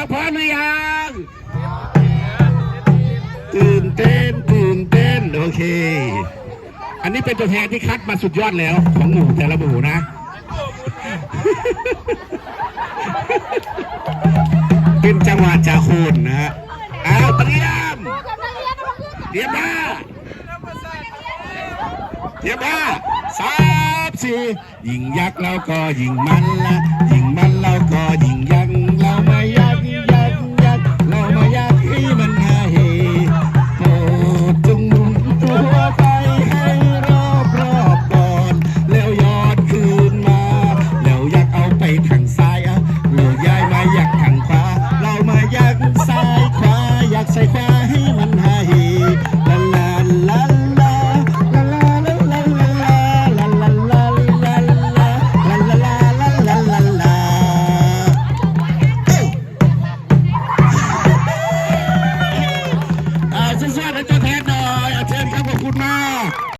แล้วพร้อมหรือยังตื่นเต้นตื่นเต้นโอเค อันนี้เป็นตัวแทนที่คัดมาสุดยอดแล้วของหมู่แต่ละหมู่นะ เป็นจังหวะจาโคนนะฮะอ้าวเตรียมเตรียมมาเตรียมมาสามสี่ยิงยักษ์แล้วก็ยิงมันละ